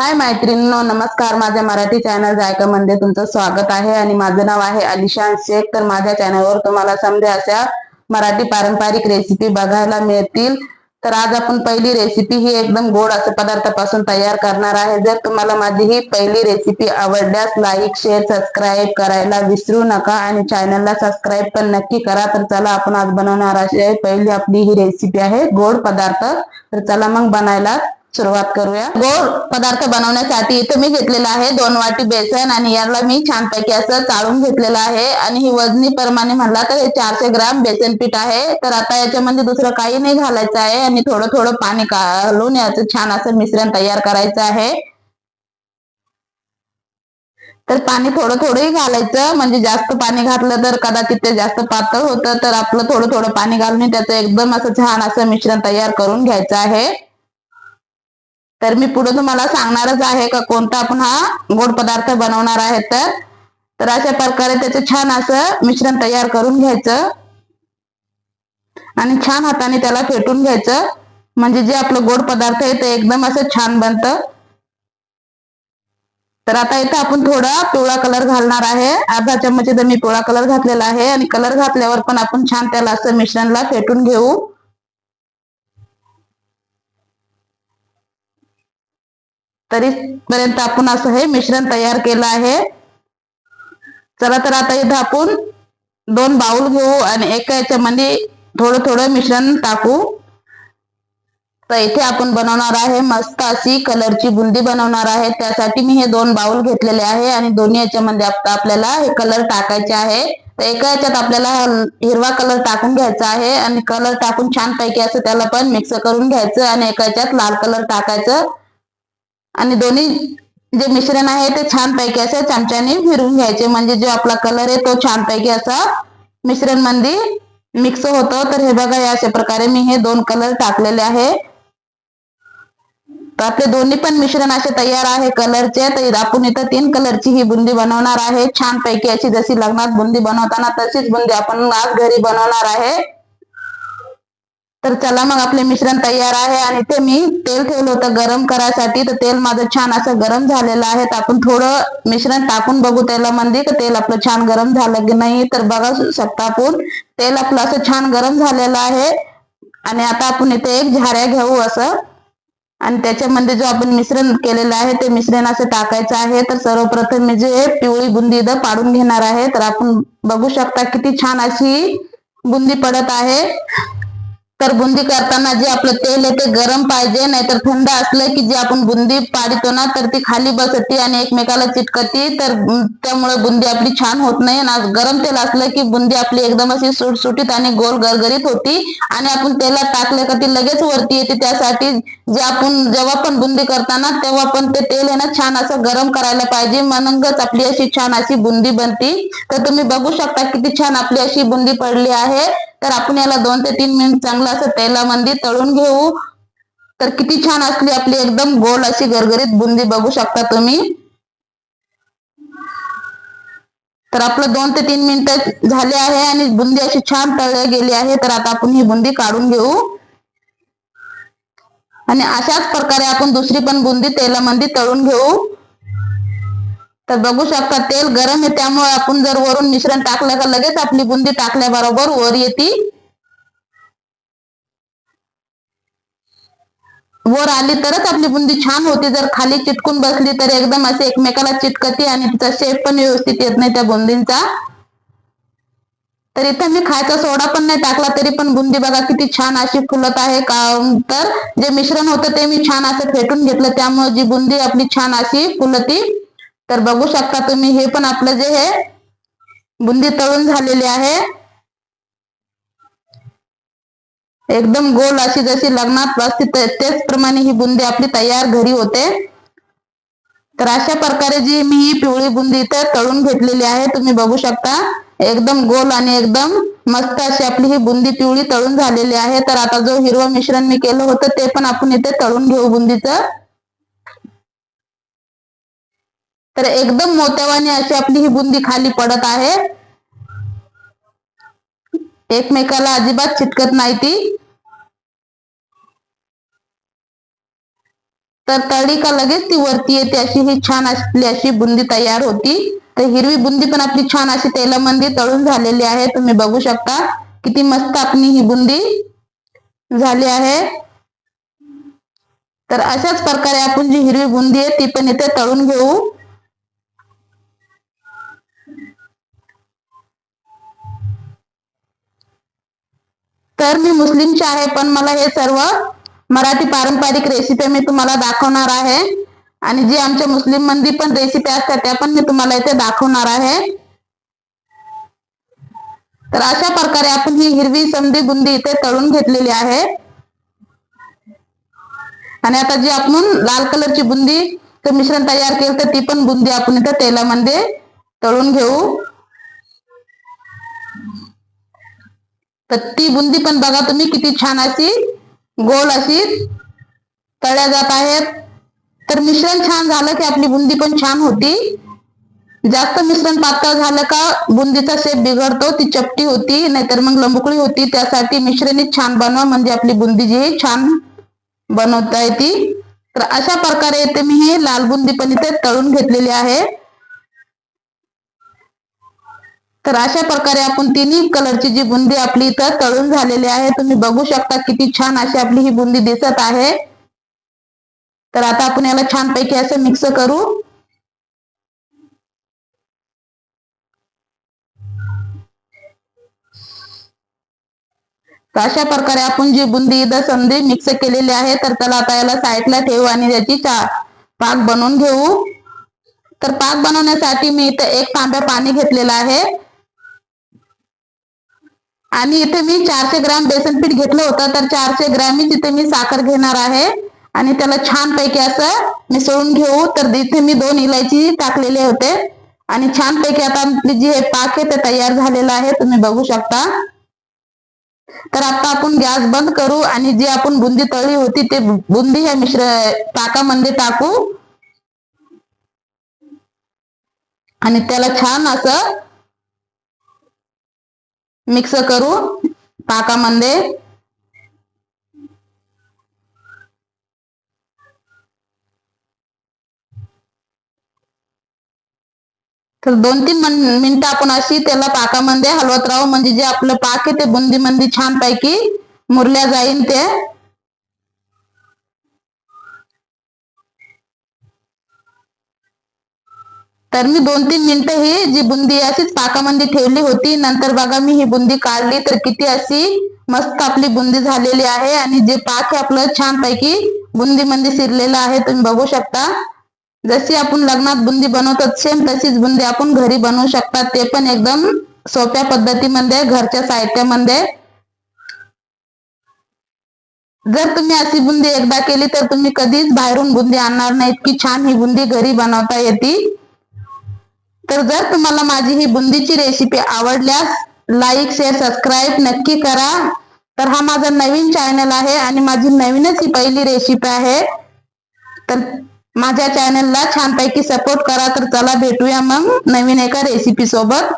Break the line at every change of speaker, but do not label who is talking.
हाय मैत्रिणींनो नमस्कार. माझ्या मराठी चॅनल जायकामध्ये म्हणजे तुमचं स्वागत आहे आणि माझं नाव आहे अलिशान शेख. तर माझ्या चॅनलवर तुम्हाला समजा अशा मराठी पारंपरिक रेसिपी बघायला मिळतील. तर आज आपण पहिली रेसिपी ही एकदम गोड असं पदार्थापासून तयार करणार आहे. जर तुम्हाला माझी ही पहिली रेसिपी आवडल्यास लाईक शेअर सबस्क्राईब करायला विसरू नका आणि चॅनलला सबस्क्राईब पण नक्की करा. तर चला आपण आज बनवणार अशी पहिली आपली ही रेसिपी आहे गोड पदार्थ. तर चला मग बनायला सुरुवात करूया. गोड पदार्थ बनवण्यासाठी इथे मी घेतलेला आहे दोन वाटी बेसन आणि याला मी छानपैकी असं चाळून घेतलेलं आहे. आणि ही वजनी प्रमाणे म्हणला तर हे चारशे ग्राम बेसन पीठ आहे. तर आता याच्यामध्ये दुसरं काही नाही घालायचं आहे आणि थोडं थोडं पाणी घालून याचं छान असं मिश्रण तयार करायचं आहे. तर पाणी थोडं थोडंही घालायचं. म्हणजे जास्त पाणी घातलं तर कदाचित ते जास्त पातळ होतं. तर आपलं थोडं थोडं पाणी घालून त्याचं एकदम असं छान असं मिश्रण तयार करून घ्यायचं आहे. तर मी पुढे तुम्हाला सांगणारच आहे का कोणता आपण हा गोड पदार्थ बनवणार आहे तर? तर अशा प्रकारे त्याचं छान असं मिश्रण तयार करून घ्यायचं. आणि छान हाताने त्याला फेटून घ्यायचं. म्हणजे जे आपलं गोड पदार्थ आहे ते एकदम असं छान बनतं. तर आता इथं आपण थोडा पिवळा कलर घालणार आहे. अर्धा चम्मच इथं मी पिवळा कलर घातलेला आहे आणि कलर घातल्यावर पण आपण छान त्याला असं मिश्रणला फेटून घेऊ. तरी पर्यंत आपण असं हे मिश्रण तयार केलं आहे. चला तर आता इथं आपण दोन बाउल घेऊ आणि एका याच्यामध्ये थोडं थोडं मिश्रण टाकू. तर इथे आपण बनवणार आहे मस्त अशी कलरची बुंदी बनवणार आहे. त्यासाठी मी हे दोन बाउल घेतलेले आहे आणि दोन्ही याच्यामध्ये आपल्याला हे कलर टाकायचे आहे. तर एका याच्यात आपल्याला हिरवा कलर टाकून घ्यायचा आहे आणि कलर टाकून छान पैकी असं त्याला पण मिक्स करून घ्यायचं आणि एका याच्यात लाल कलर टाकायचं. आणि दोन्ही जे मिश्रण आहे ते छान पैकी असं चमच्याने फिरून घ्यायचे. म्हणजे जो आपला कलर आहे तो छान पैकी असा मिश्रणमध्ये मिक्स होतो. तर हे बघा या अशा प्रकारे मी हे दोन कलर टाकलेले आहे. तर आपले दोन्ही पण मिश्रण असे तयार आहे कलरचे तर आपण इथं तीन कलरची ही बुंदी बनवणार आहे. छान पैकी अशी जशी लग्नात बुंदी बनवताना तशीच बुंदी आपण आज घरी बनवणार आहे. तर चला मग आपले मिश्रण तयार आहे आणि ते मी तेल ठेवलं होतं गरम करायसाठी. तर तेल माझं छान असं गरम झालेलं आहे. तर आपण थोडं मिश्रण टाकून बघू तेलामध्ये तर तेल आपलं छान गरम झालं की नाही तर बघा शकता आपण. तेल आपलं असं छान गरम झालेलं आहे. आणि आता आपण इथे एक झाऱ्या घेऊ असं. आणि त्याच्यामध्ये जो आपण मिश्रण केलेलं आहे ते मिश्रण असं टाकायचं आहे. तर सर्वप्रथम मी जे पिवळी बुंदी इथं पाडून घेणार आहे. तर आपण बघू शकता किती छान अशी बुंदी पडत आहे. तर बुंदी करताना जे आपलं तेल आहे ते गरम पाहिजे नाहीतर थंड असलं की जे आपण बुंदी पाडतो ना तर ती खाली बसती आणि एकमेकाला चिटकती. तर त्यामुळे बुंदी आपली छान होत नाही ना गरम तेल असलं की बुंदी आपली एकदम अशी सुटसुटीत आणि गोल गरगरीत होती. आणि आपण तेलात टाकलं का ती लगेच वरती येते. त्यासाठी जे आपण जेव्हा पण बुंदी करताना तेव्हा पण ते तेल आहे ना छान असं गरम करायला पाहिजे. म्हणूनच आपली अशी छान अशी बुंदी बनती. तर तुम्ही बघू शकता किती छान आपली अशी बुंदी पडली आहे. तर आपण याला दोन ते तीन मिनिट चांगलं असं तेलामध्ये तळून घेऊ. तर किती छान असली आपली एकदम गोल अशी गरगरीत बुंदी बघू शकता तुम्ही. तर आपलं दोन ते तीन मिनिट झाले आहे आणि बुंदी अशी छान तळल्या गेली आहे. तर आता आपण ही बुंदी काढून घेऊ. आणि अशाच प्रकारे आपण दुसरी पण बुंदी तेलामध्ये तळून घेऊ. तर बघू शकता तेल गरम आहे त्यामुळे आपण जर वरून मिश्रण टाकलं का लगेच आपली बुंदी टाकल्याबरोबर वर येते. वर आली तरच आपली बुंदी छान होती. जर खाली चिटकून बसली तर एकदम असे एकमेकाला चिटकते आणि तिचा शेप पण व्यवस्थित येत नाही त्या बुंदींचा. तर इथं मी खायचा सोडा पण नाही टाकला तरी पण बुंदी बघा किती छान अशी फुलत आहे. का तर जे मिश्रण होतं ते मी छान असं फेटून घेतलं. त्यामुळे जी बुंदी आपली छान अशी फुलती. तर बघू शकता तुम्ही हे पण आपलं जे हे बुंदी तळून झालेली आहे. एकदम गोल अशी जशी लग्नात असते तेच प्रमाणे ही बुंदी आपली तयार घरी होते. तर अशा प्रकारे जी मी ही पिवळी बुंदी इथं तळून घेतलेली आहे तुम्ही बघू शकता. एकदम गोल आणि एकदम मस्त अशी आपली ही बुंदी पिवळी तळून झालेली आहे. तर आता जो हिरवं मिश्रण मी केलं होतं ते पण आपण इथे तळून घेऊ बुंदीचं. तर एकदम मोत्यावानी अशी आपली ही बुंदी खाली पडत आहे. एकमेकाला अजिबात चिटकत नाही ती. तर तळी का लगेच ती वरती येते अशी ही छान असली अशी बुंदी तयार होती. तर हिरवी बुंदी पण आपली छान अशी तेलामध्ये तळून झालेली आहे. तुम्ही बघू शकता किती मस्त आपली ही बुंदी झाली आहे. तर अशाच प्रकारे आपण जी हिरवी बुंदी आहे ती पण इथे तळून घेऊ. तर मी मुस्लिमची आहे पण मला हे सर्व मराठी पारंपरिक रेसिपी मी तुम्हाला दाखवणार आहे. आणि जी आमच्या मुस्लिम मंदी पण रेसिपी असतात त्या पण मी तुम्हाला इथे दाखवणार आहे. तर अशा प्रकारे आपण ही हिरवी समधी बुंदी इथे तळून घेतलेली आहे. आणि आता जी आपण लाल कलरची बुंदी मिश्रण तयार केलं तर ती पण बुंदी आपण इथे तेलामध्ये तळून घेऊ. तर ती बुंदी पण बघा तुम्ही किती छान अशी गोल अशी तळ्या जात आहेत. तर मिश्रण छान झालं की आपली बुंदी पण छान होती. जास्त मिश्रण पातळ झालं का बुंदीचा शेप बिघडतो ती चपटी होती नाहीतर मग लंबुकळी होती. त्यासाठी मिश्रणी छान बनवा म्हणजे आपली बुंदी जी छान बनवता येते. तर अशा प्रकारे इथे मी ही लाल बुंदी पण इथे तळून घेतलेली आहे. तर अशा प्रकारे आपण तिन्ही कलरची जी बुंदी आपली इथं तळून झालेली आहे तुम्ही बघू शकता किती छान अशी आपली ही बुंदी दिसत आहे. तर आता आपण याला छानपैकी असं मिक्स करू. तर अशा प्रकारे आपण जी बुंदी संधी मिक्स केलेली आहे तर त्याला आता याला साईडला ठेवू आणि त्याची पाक बनवून घेऊ. तर पाक बनवण्यासाठी मी इथं एक तांब्या पाणी घेतलेलं आहे. आणि इथे मी चारशे ग्राम बेसन पीठ घेतलं होतं तर चारशे ग्राम इथे मी साखर घेणार आहे. आणि त्याला छान पैकी असं मिसळून घेऊ. तर इथे मी दोन इलायची टाकलेले होते. आणि छान पैकी आता जे पाक आहे ते तयार झालेलं आहे. तुम्ही बघू शकता. तर आता आपण गॅस बंद करू आणि जी आपण बुंदी तळली होती ते बुंदी ह्या मिश्र पाकामध्ये टाकू. आणि त्याला छान असं मिक्स करू पाकामध्ये. तर दोन तीन मिनिटं आपण अशी त्याला पाकामध्ये हलवत राहू. म्हणजे जे आपलं पाक आहे ते बुंदी मंदी छान पैकी मुरल्या जाईल ते. तर मी दोन तीन मिनिटं ही जी बुंदी अशीच पाकामध्ये ठेवली होती. नंतर बघा मी ही बुंदी काढली. तर किती अशी मस्त आपली बुंदी झालेली आहे. आणि जे पाक आहे आपलं छान पैकी बुंदी मध्ये शिरलेलं आहे. तुम्ही बघू शकता. जशी आपण लग्नात बुंदी बनवतो सेम तशीच बुंदी आपण घरी बनवू शकता. ते पण एकदम सोप्या पद्धतीमध्ये घरच्या साहित्यामध्ये. जर तुम्ही अशी बुंदी एकदा केली तर तुम्ही कधीच बाहेरून बुंदी आणणार नाही इतकी छान ही बुंदी घरी बनवता येते. तर जर तुम्हाला माझी ही बुंदीची रेसिपी आवडल्यास लाईक शेअर सबस्क्राईब नक्की करा. तर हा माझा नवीन चॅनल आहे आणि माझी नवीनच ही पहिली रेसिपी आहे. तर माझ्या चॅनलला छानपैकी सपोर्ट करा तर चला भेटूया मग नवीन एका रेसिपी सोबत.